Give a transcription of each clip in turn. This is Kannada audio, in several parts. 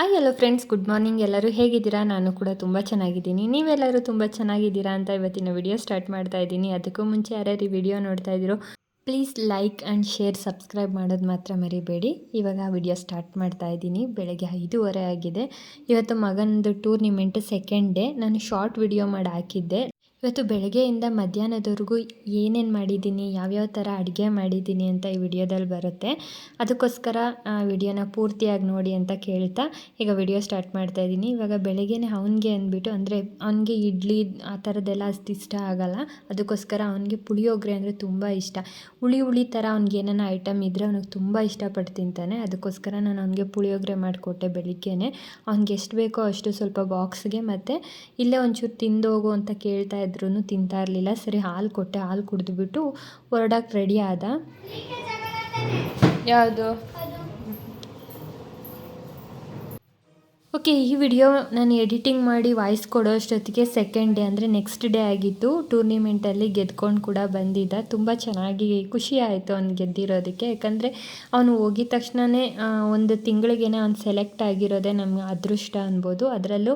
Hi hello friends good morning ಎಲ್ಲರೂ ಹೇಗಿದ್ದೀರಾ? ನಾನು ಕೂಡ ತುಂಬ ಚೆನ್ನಾಗಿದ್ದೀನಿ. ನೀವೆಲ್ಲರೂ ತುಂಬ ಚೆನ್ನಾಗಿದ್ದೀರಾ ಅಂತ ಇವತ್ತಿನ ವಿಡಿಯೋ ಸ್ಟಾರ್ಟ್ ಮಾಡ್ತಾ ಇದ್ದೀನಿ. ಅದಕ್ಕೂ ಮುಂಚೆ ಯಾರ್ಯಾರು ಈ ವಿಡಿಯೋ ನೋಡ್ತಾ ಇದ್ದೀರೋ please like and share subscribe ಮಾಡೋದು ಮಾತ್ರ ಮರಿಬೇಡಿ. ಇವಾಗ ವಿಡಿಯೋ ಸ್ಟಾರ್ಟ್ ಮಾಡ್ತಾ ಇದ್ದೀನಿ. ಬೆಳಗ್ಗೆ ಐದೂವರೆ ಆಗಿದೆ. ಇವತ್ತು ಮಗನದು ಟೂರ್ನಿಮೆಂಟ್ ಸೆಕೆಂಡ್ ಡೇ ನಾನು ಶಾರ್ಟ್ ವಿಡಿಯೋ ಮಾಡಿ ಹಾಕಿದ್ದೆ. ಇವತ್ತು ಬೆಳಗ್ಗೆಯಿಂದ ಮಧ್ಯಾಹ್ನದವರೆಗೂ ಏನೇನು ಮಾಡಿದ್ದೀನಿ, ಯಾವ್ಯಾವ ಥರ ಅಡುಗೆ ಮಾಡಿದ್ದೀನಿ ಅಂತ ಈ ವಿಡಿಯೋದಲ್ಲಿ ಬರುತ್ತೆ. ಅದಕ್ಕೋಸ್ಕರ ವಿಡಿಯೋನ ಪೂರ್ತಿಯಾಗಿ ನೋಡಿ ಅಂತ ಕೇಳ್ತಾ ಈಗ ವಿಡಿಯೋ ಸ್ಟಾರ್ಟ್ ಮಾಡ್ತಾ ಇದ್ದೀನಿ. ಇವಾಗ ಬೆಳಗ್ಗೆನೆ ಅವನಿಗೆ ಅಂದ್ಬಿಟ್ಟು ಅಂದರೆ ಅವನಿಗೆ ಇಡ್ಲಿ, ಆ ಥರದ್ದೆಲ್ಲ ಅಷ್ಟು ಇಷ್ಟ ಆಗಲ್ಲ. ಅದಕ್ಕೋಸ್ಕರ ಅವನಿಗೆ ಪುಳಿಯೋಗರೆ ಅಂದರೆ ತುಂಬ ಇಷ್ಟ. ಹುಳಿ ಹುಳಿ ಥರ ಅವ್ನಿಗೆ ಏನಾನ ಐಟಮ್ ಇದ್ದರೆ ಅವನಿಗೆ ತುಂಬ ಇಷ್ಟಪಟ್ಟು ತಿಂತಾನೆ. ಅದಕ್ಕೋಸ್ಕರ ನಾನು ಅವನಿಗೆ ಪುಳಿಯೋಗರೆ ಮಾಡಿಕೊಟ್ಟೆ ಬೆಳಿಗ್ಗೆನೆ. ಅವ್ನಿಗೆ ಎಷ್ಟು ಬೇಕೋ ಅಷ್ಟು ಸ್ವಲ್ಪ ಬಾಕ್ಸ್ಗೆ ಮತ್ತು ಇಲ್ಲೇ ಒಂಚೂರು ತಿಂದು ಹೋಗು ಅಂತ ಕೇಳ್ತಾ ಇದ್ರೂ ತಿಂತಾ ಇರಲಿಲ್ಲ. ಸರಿ ಹಾಲು ಕೊಟ್ಟೆ. ಹಾಲು ಕುಡಿದ್ಬಿಟ್ಟು ಹೊರಡಕ್ಕೆ ರೆಡಿ ಆದ. ಯಾವುದು? ಓಕೆ ಈ ವಿಡಿಯೋ ನಾನು ಎಡಿಟಿಂಗ್ ಮಾಡಿ ವಾಯ್ಸ್ ಕೊಡೋ ಅಷ್ಟೊತ್ತಿಗೆ ಸೆಕೆಂಡ್ ಡೇ ಅಂದರೆ ನೆಕ್ಸ್ಟ್ ಡೇ ಆಗಿತ್ತು. ಟೂರ್ನಿಮೆಂಟಲ್ಲಿ ಗೆದ್ಕೊಂಡು ಕೂಡ ಬಂದಿದ್ದ. ತುಂಬ ಚೆನ್ನಾಗಿ ಖುಷಿ ಆಯಿತು ಅವ್ನು ಗೆದ್ದಿರೋದಕ್ಕೆ. ಯಾಕಂದರೆ ಅವನು ಹೋಗಿದ ತಕ್ಷಣವೇ ಒಂದು ತಿಂಗಳಿಗೇನೆ ಅವ್ನು ಸೆಲೆಕ್ಟ್ ಆಗಿರೋದೇ ನಮ್ಗೆ ಅದೃಷ್ಟ ಅನ್ಬೋದು. ಅದರಲ್ಲೂ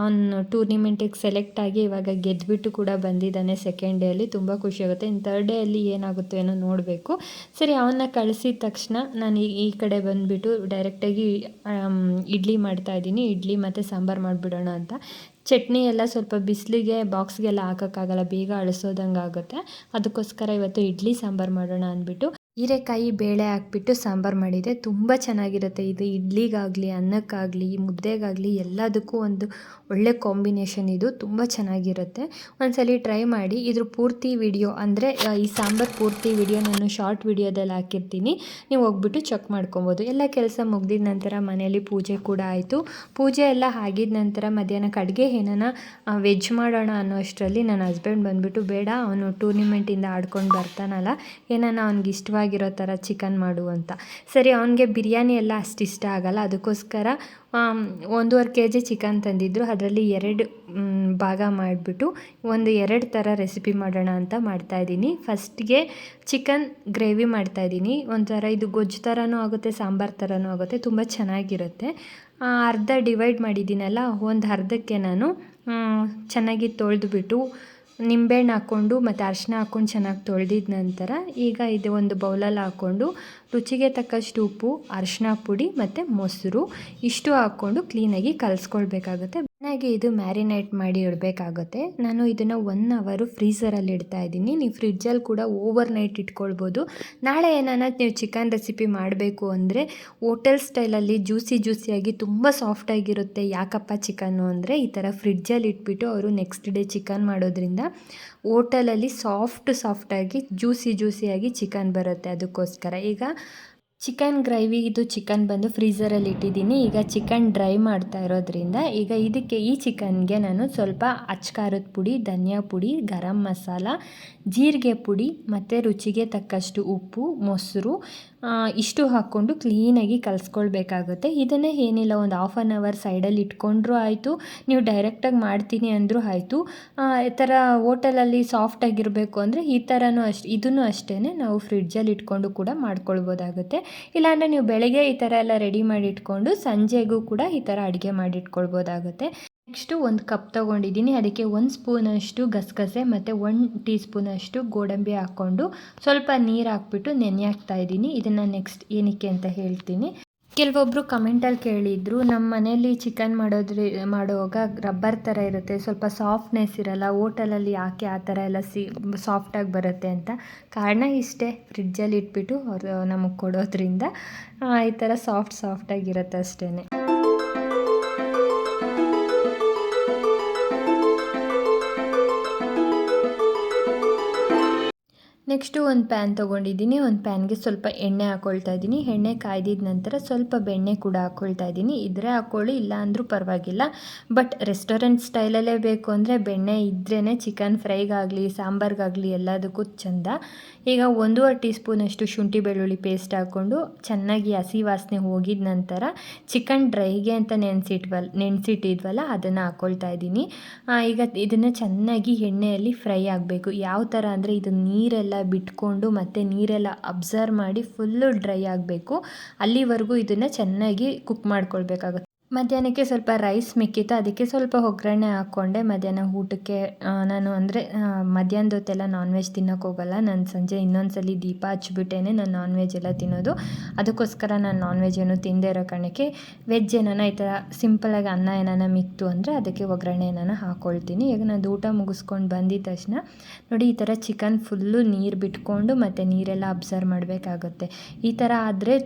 ಅವನು ಟೂರ್ನಿಮೆಂಟಿಗೆ ಸೆಲೆಕ್ಟ್ ಆಗಿ ಇವಾಗ ಗೆದ್ದುಬಿಟ್ಟು ಕೂಡ ಬಂದಿದ್ದಾನೆ ಸೆಕೆಂಡ್ ಡೇಯಲ್ಲಿ ತುಂಬ ಖುಷಿಯಾಗುತ್ತೆ ಇನ್ನು ತರ್ಡ್ ಡೇಯಲ್ಲಿ ಏನಾಗುತ್ತೋ ಏನೋ ನೋಡಬೇಕು. ಸರಿ ಅವನ್ನ ಕಳಿಸಿದ ತಕ್ಷಣ ನಾನು ಈ ಕಡೆ ಬಂದುಬಿಟ್ಟು ಡೈರೆಕ್ಟಾಗಿ ಇಡ್ಲಿ ಮಾಡ್ತಾಯಿದ್ದೀನಿ ಇಡ್ಲಿ ಮತ್ತು ಸಾಂಬಾರು ಮಾಡಿಬಿಡೋಣ ಅಂತ. ಚಟ್ನಿ ಎಲ್ಲ ಸ್ವಲ್ಪ ಬಿಸಿಲಿಗೆ ಬಾಕ್ಸ್ಗೆಲ್ಲ ಹಾಕೋಕ್ಕಾಗಲ್ಲ, ಬೇಗ ಅಳಿಸೋದಂಗೆ ಆಗುತ್ತೆ ಅದಕ್ಕೋಸ್ಕರ ಇವತ್ತು ಇಡ್ಲಿ ಸಾಂಬಾರು ಮಾಡೋಣ ಅಂದ್ಬಿಟ್ಟು ಹೀರೆಕಾಯಿ ಬೇಳೆ ಹಾಕ್ಬಿಟ್ಟು ಸಾಂಬಾರು ಮಾಡಿದೆ ತುಂಬ ಚೆನ್ನಾಗಿರುತ್ತೆ. ಇದು ಇಡ್ಲಿಗಾಗಲಿ, ಅನ್ನಕ್ಕಾಗಲಿ, ಮುದ್ದೆಗಾಗಲಿ ಎಲ್ಲದಕ್ಕೂ ಒಂದು ಒಳ್ಳೆ ಕಾಂಬಿನೇಷನ್ ಇದು. ತುಂಬ ಚೆನ್ನಾಗಿರುತ್ತೆ. ಒಂದ್ಸಲಿ ಟ್ರೈ ಮಾಡಿ. ಇದ್ರ ಪೂರ್ತಿ ವಿಡಿಯೋ ಅಂದರೆ ಈ ಸಾಂಬಾರು ಪೂರ್ತಿ ವಿಡಿಯೋ ನಾನು ಶಾರ್ಟ್ ವಿಡಿಯೋದಲ್ಲಿ ಹಾಕಿರ್ತೀನಿ. ನೀವು ಹೋಗ್ಬಿಟ್ಟು ಚೆಕ್ ಮಾಡ್ಕೊಬೋದು. ಎಲ್ಲ ಕೆಲಸ ಮುಗ್ದಿದ ನಂತರ ಮನೆಯಲ್ಲಿ ಪೂಜೆ ಕೂಡ ಆಯಿತು. ಪೂಜೆ ಎಲ್ಲ ಆಗಿದ ನಂತರ ಮಧ್ಯಾಹ್ನಕ್ಕೆ ಅಡುಗೆ ಏನಾನ ವೆಜ್ ಮಾಡೋಣ ಅನ್ನೋ ಅಷ್ಟರಲ್ಲಿ ನನ್ನ ಹಸ್ಬೆಂಡ್ ಬಂದುಬಿಟ್ಟು, ಬೇಡ, ಅವನು ಟೂರ್ನಿಮೆಂಟಿಂದ ಆಡ್ಕೊಂಡು ಬರ್ತಾನಲ್ಲ, ಏನಾನ ಅವ್ನಿಗೆ ಇಷ್ಟವಾಗಿ ಆಗಿರೋ ಥರ ಚಿಕನ್ ಮಾಡು ಅಂತ. ಸರಿ, ಅವನಿಗೆ ಬಿರಿಯಾನಿ ಎಲ್ಲ ಅಷ್ಟು ಇಷ್ಟ ಆಗಲ್ಲ. ಅದಕ್ಕೋಸ್ಕರ ಒಂದೂವರೆ ಕೆ ಜಿ ಚಿಕನ್ ತಂದಿದ್ದರು ಅದರಲ್ಲಿ ಎರಡು ಭಾಗ ಮಾಡಿಬಿಟ್ಟು ಒಂದು ಎರಡು ಥರ ರೆಸಿಪಿ ಮಾಡೋಣ ಅಂತ ಮಾಡ್ತಾಯಿದ್ದೀನಿ ಫಸ್ಟ್ಗೆ ಚಿಕನ್ ಗ್ರೇವಿ ಮಾಡ್ತಾಯಿದ್ದೀನಿ ಒಂಥರ ಇದು ಗೊಜ್ಜು ಥರನೂ ಆಗುತ್ತೆ, ಸಾಂಬಾರು ಥರನೂ ಆಗುತ್ತೆ, ತುಂಬ ಚೆನ್ನಾಗಿರುತ್ತೆ. ಅರ್ಧ ಡಿವೈಡ್ ಮಾಡಿದ್ದೀನಲ್ಲ, ಒಂದು ಅರ್ಧಕ್ಕೆ ನಾನು ಚೆನ್ನಾಗಿ ತೊಳೆದ್ಬಿಟ್ಟು ನಿಂಬೆಹಣ್ಣು ಹಾಕ್ಕೊಂಡು ಮತ್ತು ಅರಿಶಿನ ಹಾಕ್ಕೊಂಡು ಚೆನ್ನಾಗಿ ತೊಳೆದಿದ ನಂತರ ಈಗ ಇದು ಒಂದು ಬೌಲಲ್ಲಿ ಹಾಕ್ಕೊಂಡು ರುಚಿಗೆ ತಕ್ಕಷ್ಟು ಉಪ್ಪು ಅರಿಶಿನ ಪುಡಿ ಮತ್ತು ಮೊಸರು ಇಷ್ಟು ಹಾಕ್ಕೊಂಡು ಕ್ಲೀನಾಗಿ ಕಲಿಸ್ಕೊಳ್ಬೇಕಾಗುತ್ತೆ. ಚೆನ್ನಾಗಿ ಇದು ಮ್ಯಾರಿನೇಟ್ ಮಾಡಿ ಇಡಬೇಕಾಗುತ್ತೆ. ನಾನು ಇದನ್ನು ಒನ್ ಅವರು ಫ್ರೀಸರಲ್ಲಿ ಇಡ್ತಾ ಇದ್ದೀನಿ. ನೀವು ಫ್ರಿಜ್ಜಲ್ಲಿ ಕೂಡ ಓವರ್ ನೈಟ್ ಇಟ್ಕೊಳ್ಬೋದು. ನಾಳೆ ಏನಾನ ನೀವು ಚಿಕನ್ ರೆಸಿಪಿ ಮಾಡಬೇಕು ಅಂದರೆ ಹೋಟೆಲ್ ಸ್ಟೈಲಲ್ಲಿ ಜ್ಯೂಸಿ ಜ್ಯೂಸಿಯಾಗಿ ತುಂಬ ಸಾಫ್ಟಾಗಿರುತ್ತೆ ಯಾಕಪ್ಪ ಚಿಕನ್ನು ಅಂದರೆ ಈ ಥರ ಫ್ರಿಡ್ಜಲ್ಲಿ ಇಟ್ಬಿಟ್ಟು ಅವರು ನೆಕ್ಸ್ಟ್ ಡೇ ಚಿಕನ್ ಮಾಡೋದ್ರಿಂದ ಓಟಲಲ್ಲಿ ಸಾಫ್ಟ್ ಸಾಫ್ಟಾಗಿ ಜ್ಯೂಸಿ ಜ್ಯೂಸಿಯಾಗಿ ಚಿಕನ್ ಬರುತ್ತೆ ಅದಕ್ಕೋಸ್ಕರ. ಈಗ ಚಿಕನ್ ಗ್ರೇವಿ, ಇದು ಚಿಕನ್ ಬಂದು ಫ್ರೀಝರಲ್ಲಿ ಇಟ್ಟಿದ್ದೀನಿ. ಈಗ ಚಿಕನ್ ಡ್ರೈ ಮಾಡ್ತಾ ಇರೋದ್ರಿಂದ ಈಗ ಇದಕ್ಕೆ ಈ ಚಿಕನ್ಗೆ ನಾನು ಸ್ವಲ್ಪ ಅಚ್ಕಾರದ ಪುಡಿ, ಧನಿಯಾ ಪುಡಿ, ಗರಂ ಮಸಾಲ, ಜೀರಿಗೆ ಪುಡಿ ಮತ್ತು ರುಚಿಗೆ ತಕ್ಕಷ್ಟು ಉಪ್ಪು, ಮೊಸರು ಇಷ್ಟು ಹಾಕ್ಕೊಂಡು ಕ್ಲೀನಾಗಿ ಕಲಿಸ್ಕೊಳ್ಬೇಕಾಗುತ್ತೆ. ಇದನ್ನೇ ಏನಿಲ್ಲ, ಒಂದು ಹಾಫ್ ಆನ್ ಅವರ್ ಸೈಡಲ್ಲಿ ಇಟ್ಕೊಂಡ್ರೂ ಆಯಿತು, ನೀವು ಡೈರೆಕ್ಟಾಗಿ ಮಾಡ್ತೀನಿ ಅಂದರೂ ಆಯಿತು. ಈ ಥರ ಹೋಟೆಲಲ್ಲಿ ಸಾಫ್ಟಾಗಿರಬೇಕು ಅಂದರೆ ಈ ಥರನೂ ಅಷ್ಟು ಇದನ್ನು ಅಷ್ಟೇ ನಾವು ಫ್ರಿಡ್ಜಲ್ಲಿ ಇಟ್ಕೊಂಡು ಕೂಡ ಮಾಡ್ಕೊಳ್ಬೋದಾಗುತ್ತೆ. ಇಲ್ಲಾಂದರೆ ನೀವು ಬೆಳಗ್ಗೆ ಈ ಥರ ಎಲ್ಲ ರೆಡಿ ಮಾಡಿ ಇಟ್ಕೊಂಡು ಸಂಜೆಗೂ ಕೂಡ ಈ ಥರ ಅಡುಗೆ ಮಾಡಿ ಇಟ್ಕೊಳ್ಬೋದಾಗುತ್ತೆ. ನೆಕ್ಸ್ಟು ಒಂದು ಕಪ್ ತೊಗೊಂಡಿದ್ದೀನಿ. ಅದಕ್ಕೆ ಒಂದು ಸ್ಪೂನಷ್ಟು ಗಸಗಸೆ ಮತ್ತು ಒನ್ ಟೀ ಸ್ಪೂನಷ್ಟು ಗೋಡಂಬಿ ಹಾಕ್ಕೊಂಡು ಸ್ವಲ್ಪ ನೀರು ಹಾಕ್ಬಿಟ್ಟು ನೆನೆ ಹಾಕ್ತಾ ಇದ್ದೀನಿ. ಇದನ್ನು ನೆಕ್ಸ್ಟ್ ಏನಕ್ಕೆ ಅಂತ ಹೇಳ್ತೀನಿ. ಕೆಲವೊಬ್ಬರು ಕಮೆಂಟಲ್ಲಿ ಕೇಳಿದ್ರು ನಮ್ಮ ಮನೆಯಲ್ಲಿ ಚಿಕನ್ ಮಾಡೋದ್ರಿ, ಮಾಡುವಾಗ ರಬ್ಬರ್ ಥರ ಇರುತ್ತೆ, ಸ್ವಲ್ಪ ಸಾಫ್ಟ್ನೆಸ್ ಇರಲ್ಲ ಓಟಲಲ್ಲಿ ಯಾಕೆ ಆ ಥರ ಎಲ್ಲ ಸಿ ಸಾಫ್ಟಾಗಿ ಬರುತ್ತೆ ಅಂತ. ಕಾರಣ ಇಷ್ಟೇ ಫ್ರಿಡ್ಜಲ್ಲಿ ಇಟ್ಬಿಟ್ಟು ಅವರು ನಮಗೆ ಕೊಡೋದ್ರಿಂದ ಈ ಥರ ಸಾಫ್ಟ್ ಸಾಫ್ಟಾಗಿರುತ್ತೆ ಅಷ್ಟೇ ನೆಕ್ಸ್ಟು ಒಂದು ಪ್ಯಾನ್ ತೊಗೊಂಡಿದ್ದೀನಿ, ಒಂದು ಪ್ಯಾನ್ಗೆ ಸ್ವಲ್ಪ ಎಣ್ಣೆ ಹಾಕ್ಕೊಳ್ತಾ ಇದ್ದೀನಿ. ಎಣ್ಣೆ ಕಾಯ್ದಿದ ನಂತರ ಸ್ವಲ್ಪ ಬೆಣ್ಣೆ ಕೂಡ ಹಾಕ್ಕೊಳ್ತಾ ಇದ್ದೀನಿ. ಇದ್ರೆ ಹಾಕ್ಕೊಳ್ಳಿ ಇಲ್ಲ ಅಂದರೂ ಪರವಾಗಿಲ್ಲ. ಬಟ್ ರೆಸ್ಟೋರೆಂಟ್ ಸ್ಟೈಲಲ್ಲೇ ಬೇಕು ಅಂದರೆ ಬೆಣ್ಣೆ ಇದ್ರೇ ಚಿಕನ್ ಫ್ರೈಗಾಗಲಿ, ಸಾಂಬಾರ್ಗಾಗಲಿ ಎಲ್ಲದಕ್ಕೂ ಚೆಂದ. ಈಗ ಒಂದೂವರೆ ಟೀ ಸ್ಪೂನಷ್ಟು ಶುಂಠಿ ಬೆಳ್ಳುಳ್ಳಿ ಪೇಸ್ಟ್ ಹಾಕ್ಕೊಂಡು ಚೆನ್ನಾಗಿ ಹಸಿ ವಾಸನೆ ಹೋಗಿದ ನಂತರ ಚಿಕನ್ ಡ್ರೈಗೆ ಅಂತ ನೆನೆಸಿಟ್ವಲ್, ನೆನೆಸಿಟ್ಟಿದ್ವಲ್ಲ, ಅದನ್ನು ಹಾಕ್ಕೊಳ್ತಾ ಇದ್ದೀನಿ. ಈಗ ಇದನ್ನು ಚೆನ್ನಾಗಿ ಎಣ್ಣೆಯಲ್ಲಿ ಫ್ರೈ ಆಗಬೇಕು. ಯಾವ ಥರ ಅಂದರೆ ಇದು ನೀರೆಲ್ಲ ಬಿಟ್ಕೊಂಡು ಮತ್ತು ನೀರೆಲ್ಲ ಅಬ್ಸರ್ವ್ ಮಾಡಿ ಫುಲ್ಲು ಡ್ರೈ ಆಗಬೇಕು. ಅಲ್ಲಿವರೆಗೂ ಇದನ್ನು ಚೆನ್ನಾಗಿ ಕುಕ್ ಮಾಡ್ಕೊಳ್ಬೇಕಾಗುತ್ತೆ. ಮಧ್ಯಾಹ್ನಕ್ಕೆ ಸ್ವಲ್ಪ ರೈಸ್ ಮಿಕ್ಕಿತ್ತು. ಅದಕ್ಕೆ ಸ್ವಲ್ಪ ಒಗ್ಗರಣೆ ಹಾಕ್ಕೊಂಡೆ. ಮಧ್ಯಾಹ್ನ ಊಟಕ್ಕೆ ನಾನು ಅಂದರೆ ಮಧ್ಯಾಹ್ನದ ಹೊತ್ತೆಲ್ಲ ನಾನ್ ವೆಜ್ ತಿನ್ನೋಕೆ ಹೋಗಲ್ಲ. ನಾನು ಸಂಜೆ ಇನ್ನೊಂದ್ಸಲಿ ದೀಪ ಹಚ್ಬಿಟ್ಟೇನೆ. ನಾನು ನಾನ್ ವೆಜ್ ಎಲ್ಲ ತಿನ್ನೋದು. ಅದಕ್ಕೋಸ್ಕರ ನಾನು ನಾನ್ ವೆಜ್ ಏನು ತಿಂದೇ ಇರೋ ಕಾರಣಕ್ಕೆ ವೆಜ್ ಏನಾನ ಈ ಥರ ಸಿಂಪಲಾಗಿ ಅನ್ನ ಏನಾನ ಮಿಕ್ತು ಅಂದರೆ ಅದಕ್ಕೆ ಒಗ್ಗರಣೆ ಏನಾನ ಹಾಕ್ಕೊಳ್ತೀನಿ ಈಗ ನಾನು ಊಟ ಮುಗಿಸ್ಕೊಂಡು ಬಂದಿದ್ದ ತಕ್ಷಣ ನೋಡಿ, ಈ ಥರ ಚಿಕನ್ ಫುಲ್ಲು ನೀರು ಬಿಟ್ಕೊಂಡು ಮತ್ತು ನೀರೆಲ್ಲ ಅಬ್ಸರ್ವ್ ಮಾಡಬೇಕಾಗುತ್ತೆ. ಈ ಥರ ಆದರೆ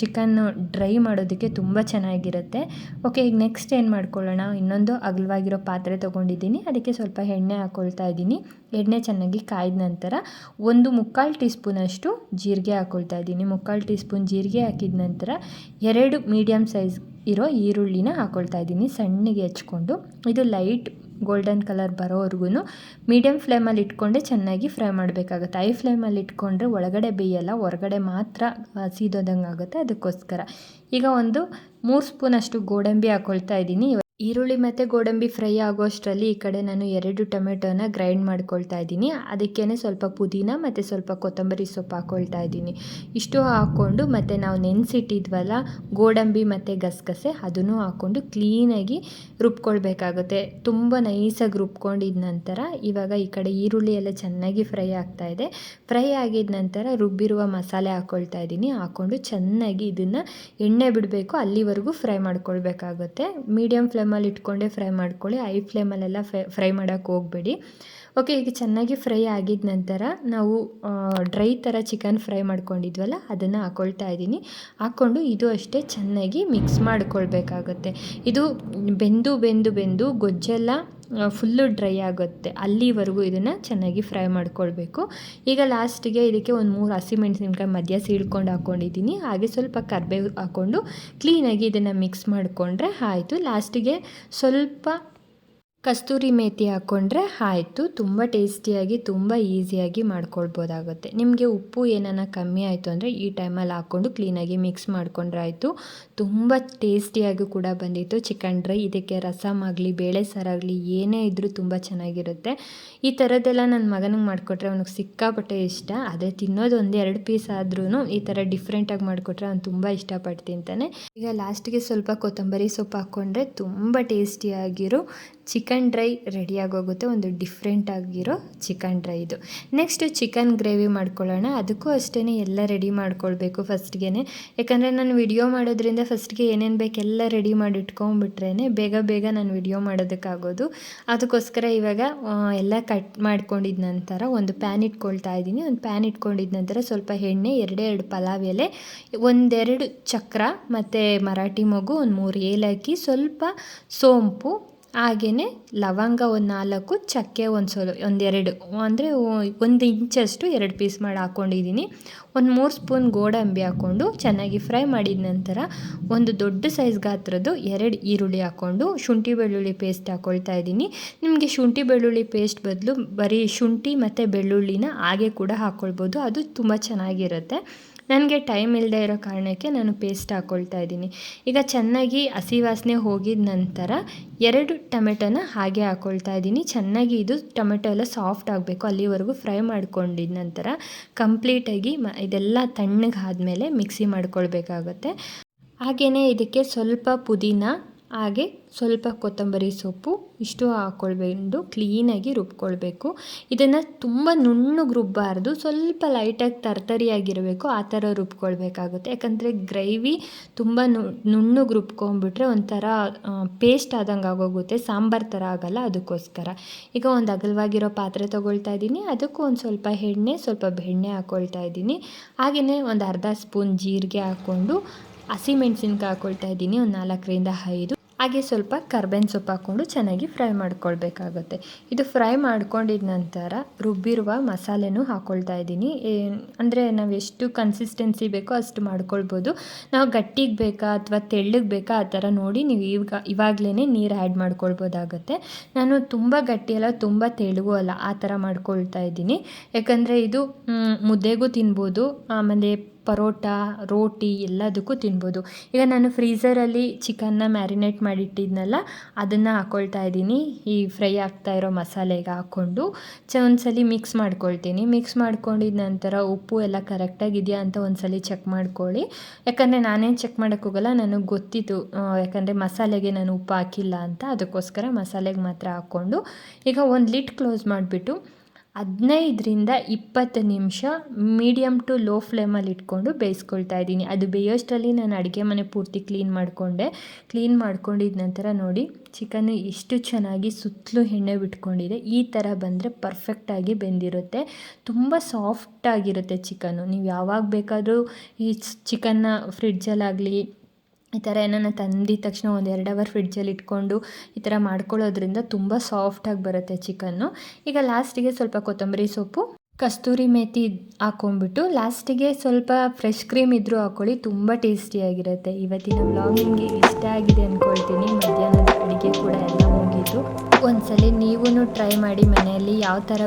ಚಿಕನ್ನು ಡ್ರೈ ಮಾಡೋದಕ್ಕೆ ತುಂಬ ಚೆನ್ನಾಗಿರುತ್ತೆ. ಓಕೆ ಈಗ ನೆಕ್ಸ್ಟ್ ಏನು ಮಾಡ್ಕೊಳ್ಳೋಣ? ಇನ್ನೊಂದು ಅಗಲವಾಗಿರೋ ಪಾತ್ರೆ ತೊಗೊಂಡಿದ್ದೀನಿ. ಅದಕ್ಕೆ ಸ್ವಲ್ಪ ಎಣ್ಣೆ ಹಾಕ್ಕೊಳ್ತಾ ಇದ್ದೀನಿ. ಎಣ್ಣೆ ಚೆನ್ನಾಗಿ ಕಾಯ್ದ ನಂತರ ಒಂದು ಮುಕ್ಕಾಲು ಟೀ ಸ್ಪೂನಷ್ಟು ಜೀರಿಗೆ ಹಾಕ್ಕೊಳ್ತಾ ಇದ್ದೀನಿ. ಮುಕ್ಕಾಲು ಟೀ ಸ್ಪೂನ್ ಜೀರಿಗೆ ಹಾಕಿದ ನಂತರ ಎರಡು ಮೀಡಿಯಮ್ ಸೈಜ್ ಇರೋ ಈರುಳ್ಳಿನ ಹಾಕ್ಕೊಳ್ತಾ ಇದ್ದೀನಿ ಸಣ್ಣಗೆ ಹೆಚ್ಕೊಂಡು. ಇದು ಲೈಟ್ ಗೋಲ್ಡನ್ ಕಲರ್ ಬರೋವರೆಗೂ ಮೀಡಿಯಮ್ ಫ್ಲೇಮಲ್ಲಿ ಇಟ್ಕೊಂಡೆ ಚೆನ್ನಾಗಿ ಫ್ರೈ ಮಾಡಬೇಕಾಗುತ್ತೆ. ಐ ಫ್ಲೇಮಲ್ಲಿ ಇಟ್ಕೊಂಡ್ರೆ ಒಳಗಡೆ ಬೇಯಲ್ಲ, ಹೊರಗಡೆ ಮಾತ್ರ ಸೀದೋದಂಗೆ ಆಗುತ್ತೆ ಅದಕ್ಕೋಸ್ಕರ ಈಗ ಒಂದು ಮೂರು ಸ್ಪೂನಷ್ಟು ಗೋಡಂಬಿ ಹಾಕ್ಕೊಳ್ತಾ ಇದ್ದೀನಿ. ಈರುಳ್ಳಿ ಮತ್ತು ಗೋಡಂಬಿ ಫ್ರೈ ಆಗೋಷ್ಟರಲ್ಲಿ ಈ ಕಡೆ ನಾನು ಎರಡು ಟೊಮೆಟೊನ ಗ್ರೈಂಡ್ ಮಾಡ್ಕೊಳ್ತಾ ಇದ್ದೀನಿ. ಅದಕ್ಕೇ ಸ್ವಲ್ಪ ಪುದೀನ ಮತ್ತು ಸ್ವಲ್ಪ ಕೊತ್ತಂಬರಿ ಸೊಪ್ಪು ಹಾಕ್ಕೊಳ್ತಾ ಇದ್ದೀನಿ. ಇಷ್ಟು ಹಾಕ್ಕೊಂಡು ಮತ್ತು ನಾವು ನೆನೆಸಿಟ್ಟಿದ್ವಲ್ಲ, ಗೋಡಂಬಿ ಮತ್ತು ಗಸಗಸೆ, ಅದನ್ನು ಹಾಕ್ಕೊಂಡು ಕ್ಲೀನಾಗಿ ರುಬ್ಕೊಳ್ಬೇಕಾಗುತ್ತೆ. ತುಂಬ ನೈಸಾಗಿ ರುಬ್ಕೊಂಡಿದ ನಂತರ ಇವಾಗ ಈ ಕಡೆ ಈರುಳ್ಳಿ ಎಲ್ಲ ಚೆನ್ನಾಗಿ ಫ್ರೈ ಆಗ್ತಾ ಇದೆ. ಫ್ರೈ ಆಗಿದ ನಂತರ ರುಬ್ಬಿರುವ ಮಸಾಲೆ ಹಾಕ್ಕೊಳ್ತಾ ಇದ್ದೀನಿ. ಹಾಕ್ಕೊಂಡು ಚೆನ್ನಾಗಿ ಇದನ್ನು ಎಣ್ಣೆ ಬಿಡಬೇಕು, ಅಲ್ಲಿವರೆಗೂ ಫ್ರೈ ಮಾಡ್ಕೊಳ್ಬೇಕಾಗುತ್ತೆ. ಮೀಡಿಯಮ್ ಫ್ಲೇಮ್ ಫ್ಲೇಮಲ್ಲಿ ಇಟ್ಕೊಂಡೆ ಫ್ರೈ ಮಾಡ್ಕೊಳ್ಳಿ. ಐ ಫ್ಲೇಮಲ್ಲೆಲ್ಲ ಫ್ರೈ ಮಾಡೋಕ್ಕೆ ಹೋಗಬೇಡಿ. ಓಕೆ ಈಗ ಚೆನ್ನಾಗಿ ಫ್ರೈ ಆಗಿದ ನಂತರ ನಾವು ಡ್ರೈ ಥರ ಚಿಕನ್ ಫ್ರೈ ಮಾಡ್ಕೊಂಡಿದ್ವಲ್ಲ, ಅದನ್ನು ಹಾಕ್ಕೊಳ್ತಾ ಇದ್ದೀನಿ. ಹಾಕ್ಕೊಂಡು ಇದು ಅಷ್ಟೇ ಚೆನ್ನಾಗಿ ಮಿಕ್ಸ್ ಮಾಡ್ಕೊಳ್ಬೇಕಾಗುತ್ತೆ. ಇದು ಬೆಂದು ಬೆಂದು ಬೆಂದು ಗೊಜ್ಜೆಲ್ಲ ಫುಲ್ಲು ಡ್ರೈ ಆಗುತ್ತೆ. ಅಲ್ಲಿವರೆಗೂ ಇದನ್ನು ಚೆನ್ನಾಗಿ ಫ್ರೈ ಮಾಡ್ಕೊಳ್ಬೇಕು. ಈಗ ಲಾಸ್ಟಿಗೆ ಇದಕ್ಕೆ ಒಂದು ಮೂರು ಹಸಿಮೆಣಸಿನ್ಕಾಯಿ ಮಧ್ಯ ಸೀಳ್ಕೊಂಡು ಹಾಕ್ಕೊಂಡಿದ್ದೀನಿ ಹಾಗೆ ಸ್ವಲ್ಪ ಕರ್ಬೇವು ಹಾಕ್ಕೊಂಡು ಕ್ಲೀನಾಗಿ ಇದನ್ನು ಮಿಕ್ಸ್ ಮಾಡಿಕೊಂಡ್ರೆ ಆಯಿತು. ಲಾಸ್ಟಿಗೆ ಸ್ವಲ್ಪ ಕಸ್ತೂರಿ ಮೇಥಿ ಹಾಕ್ಕೊಂಡ್ರೆ ಆಯಿತು. ತುಂಬ ಟೇಸ್ಟಿಯಾಗಿ, ತುಂಬ ಈಸಿಯಾಗಿ ಮಾಡ್ಕೊಳ್ಬೋದಾಗುತ್ತೆ. ನಿಮಗೆ ಉಪ್ಪು ಏನಾನ ಕಮ್ಮಿ ಆಯಿತು ಅಂದರೆ ಈ ಟೈಮಲ್ಲಿ ಹಾಕ್ಕೊಂಡು ಕ್ಲೀನಾಗಿ ಮಿಕ್ಸ್ ಮಾಡ್ಕೊಂಡ್ರೆ ಆಯಿತು. ತುಂಬ ಟೇಸ್ಟಿಯಾಗಿ ಕೂಡ ಬಂದಿತ್ತು. ಚಿಕನ್ ಡ್ರೈ, ಇದಕ್ಕೆ ರಸಮ್ ಆಗಲಿ, ಬೇಳೆ ಸಾರಾಗಲಿ ಏನೇ ಇದ್ದರೂ ತುಂಬ ಚೆನ್ನಾಗಿರುತ್ತೆ. ಈ ಥರದ್ದೆಲ್ಲ ನನ್ನ ಮಗನಿಗೆ ಮಾಡಿಕೊಟ್ರೆ ಅವ್ನಿಗೆ ಸಿಕ್ಕಾಪಟ್ಟೆ ಇಷ್ಟ. ಅದೇ ತಿನ್ನೋದು ಒಂದು ಎರಡು ಪೀಸ್ ಆದ್ರೂ ಈ ಥರ ಡಿಫ್ರೆಂಟಾಗಿ ಮಾಡಿಕೊಟ್ರೆ ಅವ್ನು ತುಂಬ ಇಷ್ಟಪಟ್ಟು ತಿಂತಾನೆ ಈಗ ಲಾಸ್ಟಿಗೆ ಸ್ವಲ್ಪ ಕೊತ್ತಂಬರಿ ಸೊಪ್ಪು ಹಾಕ್ಕೊಂಡ್ರೆ ತುಂಬ ಟೇಸ್ಟಿಯಾಗಿರೋ ಚಿಕನ್ ಡ್ರೈ ರೆಡಿಯಾಗೋಗುತ್ತೆ ಒಂದು ಡಿಫ್ರೆಂಟ್ ಆಗಿರೋ ಚಿಕನ್ ಡ್ರೈ ಇದು. ನೆಕ್ಸ್ಟ್ ಚಿಕನ್ ಗ್ರೇವಿ ಮಾಡ್ಕೊಳ್ಳೋಣ. ಅದಕ್ಕೂ ಅಷ್ಟೇ ಎಲ್ಲ ರೆಡಿ ಮಾಡ್ಕೊಳ್ಬೇಕು ಫಸ್ಟ್ಗೆ ಯಾಕಂದರೆ ನಾನು ವಿಡಿಯೋ ಮಾಡೋದ್ರಿಂದ ಫಸ್ಟ್ಗೆ ಏನೇನು ಬೇಕೆಲ್ಲ ರೆಡಿ ಮಾಡಿ ಇಟ್ಕೊಂಡ್ಬಿಟ್ರೇ ಬೇಗ ಬೇಗ ನಾನು ವಿಡಿಯೋ ಮಾಡೋದಕ್ಕಾಗೋದು. ಅದಕ್ಕೋಸ್ಕರ ಇವಾಗ ಎಲ್ಲ ಕಟ್ ಮಾಡ್ಕೊಂಡಿದ ನಂತರ ಒಂದು ಪ್ಯಾನ್ ಇಟ್ಕೊಳ್ತಾ ಇದ್ದೀನಿ. ಒಂದು ಪ್ಯಾನ್ ಇಟ್ಕೊಂಡಿದ ನಂತರ ಸ್ವಲ್ಪ ಎಣ್ಣೆ, ಎರಡೇ, ಎರಡು ಪಲಾವ್ ಎಲೆ, ಒಂದೆರಡು ಚಕ್ರ ಮತ್ತು ಮರಾಠಿ ಮಗು ಒಂದು ಮೂರು ಏಲಕ್ಕಿ, ಸ್ವಲ್ಪ ಸೋಂಪು ಹಾಗೆಯೇ ಲವಂಗ ಒಂದು ನಾಲ್ಕು, ಚಕ್ಕೆ ಒಂದು ಸೊಲು ಒಂದೆರಡು ಅಂದರೆ ಒಂದು ಇಂಚಷ್ಟು ಎರಡು ಪೀಸ್ ಮಾಡಿ ಹಾಕ್ಕೊಂಡಿದ್ದೀನಿ ಒಂದು ಮೂರು ಸ್ಪೂನ್ ಗೋಡಂಬಿ ಹಾಕ್ಕೊಂಡು ಚೆನ್ನಾಗಿ ಫ್ರೈ ಮಾಡಿದ ನಂತರ ಒಂದು ದೊಡ್ಡ ಸೈಜ್ ಗಾತ್ರದ್ದು ಎರಡು ಈರುಳ್ಳಿ ಹಾಕ್ಕೊಂಡು ಶುಂಠಿ ಬೆಳ್ಳುಳ್ಳಿ ಪೇಸ್ಟ್ ಹಾಕ್ಕೊಳ್ತಾ ಇದ್ದೀನಿ. ನಿಮಗೆ ಶುಂಠಿ ಬೆಳ್ಳುಳ್ಳಿ ಪೇಸ್ಟ್ ಬದಲು ಬರೀ ಶುಂಠಿ ಮತ್ತು ಬೆಳ್ಳುಳ್ಳಿನ ಹಾಗೆ ಕೂಡ ಹಾಕ್ಕೊಳ್ಬೋದು ಅದು ತುಂಬ ಚೆನ್ನಾಗಿರುತ್ತೆ. ನನಗೆ ಟೈಮ್ ಇಲ್ಲದೆ ಇರೋ ಕಾರಣಕ್ಕೆ ನಾನು ಪೇಸ್ಟ್ ಹಾಕ್ಕೊಳ್ತಾ ಇದ್ದೀನಿ. ಈಗ ಚೆನ್ನಾಗಿ ಹಸಿ ವಾಸನೆ ಹೋಗಿದ ನಂತರ ಎರಡು ಟೊಮೆಟೊನ ಹಾಗೆ ಹಾಕ್ಕೊಳ್ತಾ ಇದ್ದೀನಿ. ಚೆನ್ನಾಗಿ ಇದು ಟೊಮೆಟೊ ಎಲ್ಲ ಸಾಫ್ಟ್ ಆಗಬೇಕು. ಅಲ್ಲಿವರೆಗೂ ಫ್ರೈ ಮಾಡ್ಕೊಂಡಿದ ನಂತರ ಕಂಪ್ಲೀಟಾಗಿ ಮ ಇದೆಲ್ಲ ತಣ್ಣಗೆ ಆದಮೇಲೆ ಮಿಕ್ಸಿ ಮಾಡ್ಕೊಳ್ಬೇಕಾಗತ್ತೆ. ಹಾಗೆಯೇ ಇದಕ್ಕೆ ಸ್ವಲ್ಪ ಪುದೀನ ಹಾಗೆ ಸ್ವಲ್ಪ ಕೊತ್ತಂಬರಿ ಸೊಪ್ಪು ಇಷ್ಟು ಹಾಕ್ಕೊಳ್ಬೇಕು ಕ್ಲೀನಾಗಿ ರುಬ್ಕೊಳ್ಬೇಕು. ಇದನ್ನು ತುಂಬ ನುಣ್ಣಗೆ ರುಬ್ಬಾರ್ದು, ಸ್ವಲ್ಪ ಲೈಟಾಗಿ ತರ್ತರಿಯಾಗಿರಬೇಕು, ಆ ಥರ ರುಬ್ಕೊಳ್ಬೇಕಾಗುತ್ತೆ. ಯಾಕಂದರೆ ಗ್ರೇವಿ ತುಂಬ ನುಣ್ಣಗೆ ರುಬ್ಕೊಂಡ್ಬಿಟ್ರೆ ಒಂಥರ ಪೇಸ್ಟ್ ಆದಂಗೆ ಆಗೋಗುತ್ತೆ, ಸಾಂಬಾರು ಥರ ಆಗಲ್ಲ ಅದಕ್ಕೋಸ್ಕರ. ಈಗ ಒಂದು ಅಗಲವಾಗಿರೋ ಪಾತ್ರೆ ತೊಗೊಳ್ತಾ ಇದ್ದೀನಿ, ಅದಕ್ಕೂ ಒಂದು ಸ್ವಲ್ಪ ಎಣ್ಣೆ, ಸ್ವಲ್ಪ ಬೆಣ್ಣೆ ಹಾಕ್ಕೊಳ್ತಾ ಇದ್ದೀನಿ. ಹಾಗೆಯೇ ಒಂದು ಅರ್ಧ ಸ್ಪೂನ್ ಜೀರಿಗೆ ಹಾಕ್ಕೊಂಡು ಹಸಿಮೆಣ್ಸಿನ್ಕಾಯಿ ಹಾಕ್ಕೊಳ್ತಾ ಇದ್ದೀನಿ, ಒಂದು ನಾಲ್ಕರಿಂದ ಐದು. ಹಾಗೆ ಸ್ವಲ್ಪ ಕರ್ಬೇವಿನ ಸೊಪ್ಪು ಹಾಕ್ಕೊಂಡು ಚೆನ್ನಾಗಿ ಫ್ರೈ ಮಾಡ್ಕೊಳ್ಬೇಕಾಗುತ್ತೆ. ಇದು ಫ್ರೈ ಮಾಡ್ಕೊಂಡಿದ ನಂತರ ರುಬ್ಬಿರುವ ಮಸಾಲೆನೂ ಹಾಕ್ಕೊಳ್ತಾ ಇದ್ದೀನಿ. ಅಂದರೆ ನಾವು ಎಷ್ಟು ಕನ್ಸಿಸ್ಟೆನ್ಸಿ ಬೇಕೋ ಅಷ್ಟು ಮಾಡ್ಕೊಳ್ಬೋದು. ನಾವು ಗಟ್ಟಿಗೆ ಬೇಕಾ ಅಥವಾ ತೆಳ್ಳಗೆ ಬೇಕಾ ಆ ಥರ ನೋಡಿ ನೀವು ಇವಾಗ ಇವಾಗಲೇ ನೀರು ಆ್ಯಡ್ ಮಾಡ್ಕೊಳ್ಬೋದಾಗುತ್ತೆ. ನಾನು ತುಂಬ ಗಟ್ಟಿಯಲ್ಲ ತುಂಬ ತೆಳುಗು ಅಲ್ಲ ಆ ಥರ ಮಾಡ್ಕೊಳ್ತಾ ಇದ್ದೀನಿ. ಯಾಕಂದರೆ ಇದು ಮುದ್ದೆಗೂ ತಿನ್ಬೋದು, ಆಮೇಲೆ ಪರೋಟ, ರೋಟಿ ಎಲ್ಲದಕ್ಕೂ ತಿನ್ಬೋದು. ಈಗ ನಾನು ಫ್ರೀಝರಲ್ಲಿ ಚಿಕನ್ನ ಮ್ಯಾರಿನೇಟ್ ಮಾಡಿಟ್ಟಿದ್ನಲ್ಲ, ಅದನ್ನು ಹಾಕ್ಕೊಳ್ತಾ ಇದ್ದೀನಿ. ಈ ಫ್ರೈ ಆಗ್ತಾ ಇರೋ ಮಸಾಲೆಗೆ ಹಾಕ್ಕೊಂಡು ಚ, ಒಂದ್ಸಲಿ ಮಿಕ್ಸ್ ಮಾಡ್ಕೊಳ್ತೀನಿ. ಮಿಕ್ಸ್ ಮಾಡ್ಕೊಂಡಿದ ನಂತರ ಉಪ್ಪು ಎಲ್ಲ ಕರೆಕ್ಟಾಗಿದೆಯಾ ಅಂತ ಒಂದ್ಸಲಿ ಚೆಕ್ ಮಾಡ್ಕೊಳ್ಳಿ. ಯಾಕಂದರೆ ನಾನೇನು ಚೆಕ್ ಮಾಡೋಕ್ಕೋಗಲ್ಲ ನನಗೆ ಗೊತ್ತಿತ್ತು ಯಾಕಂದರೆ ಮಸಾಲೆಗೆ ನಾನು ಉಪ್ಪು ಹಾಕಿಲ್ಲ ಅಂತ. ಅದಕ್ಕೋಸ್ಕರ ಮಸಾಲೆಗೆ ಮಾತ್ರ ಹಾಕ್ಕೊಂಡು ಈಗ ಒಂದು ಲಿಟ್ ಕ್ಲೋಸ್ ಮಾಡಿಬಿಟ್ಟು ಹದಿನೈದರಿಂದ ಇಪ್ಪತ್ತು ನಿಮಿಷ ಮೀಡಿಯಮ್ ಟು ಲೋ ಫ್ಲೇಮಲ್ಲಿ ಇಟ್ಕೊಂಡು ಬೇಯಿಸ್ಕೊಳ್ತಾ ಇದ್ದೀನಿ. ಅದು ಬೇಯೋಷ್ಟರಲ್ಲಿ ನಾನು ಅಡುಗೆ ಮನೆ ಪೂರ್ತಿ ಕ್ಲೀನ್ ಮಾಡಿಕೊಂಡೆ. ಕ್ಲೀನ್ ಮಾಡ್ಕೊಂಡಿದ್ದ ನಂತರ ನೋಡಿ ಚಿಕನ್ನು ಎಷ್ಟು ಚೆನ್ನಾಗಿ ಸುತ್ತಲೂ ಎಣ್ಣೆ ಬಿಟ್ಕೊಂಡಿದೆ. ಈ ಥರ ಬಂದರೆ ಪರ್ಫೆಕ್ಟಾಗಿ ಬೆಂದಿರುತ್ತೆ. ತುಂಬ ಸಾಫ್ಟಾಗಿರುತ್ತೆ ಚಿಕನ್ನು ನೀವು ಯಾವಾಗ ಬೇಕಾದರೂ ಈ ಚಿಕನ್ನ ಫ್ರಿಡ್ಜಲ್ಲಾಗಲಿ ಈ ಥರ ಏನನ್ನ ತಂದಿದ ತಕ್ಷಣ ಒಂದು ಎರಡು ಅವರ್ ಫ್ರಿಡ್ಜಲ್ಲಿ ಇಟ್ಕೊಂಡು ಈ ಥರ ಮಾಡ್ಕೊಳ್ಳೋದ್ರಿಂದ ತುಂಬ ಸಾಫ್ಟಾಗಿ ಬರುತ್ತೆ ಚಿಕನ್ನು ಈಗ ಲಾಸ್ಟಿಗೆ ಸ್ವಲ್ಪ ಕೊತ್ತಂಬರಿ ಸೊಪ್ಪು, ಕಸ್ತೂರಿ ಮೇಥಿ ಹಾಕ್ಕೊಂಬಿಟ್ಟು ಲಾಸ್ಟಿಗೆ ಸ್ವಲ್ಪ ಫ್ರೆಶ್ ಕ್ರೀಮ್ ಇದ್ದರೂ ಹಾಕ್ಕೊಳ್ಳಿ ತುಂಬ ಟೇಸ್ಟಿಯಾಗಿರುತ್ತೆ ಇವತ್ತಿನ ವ್ಲಾಗ್ ನಿಮಗೆ ಇಷ್ಟ ಆಗಿದೆ ಅಂದ್ಕೊಳ್ತೀನಿ ಮಧ್ಯಾಹ್ನದ ಅಡುಗೆ ಕೂಡ ಎಲ್ಲ ಮುಗೀತು. ಒಂದ್ಸಲಿ ನೀವು ಟ್ರೈ ಮಾಡಿ ಮನೆಯಲ್ಲಿ ಯಾವ ಥರ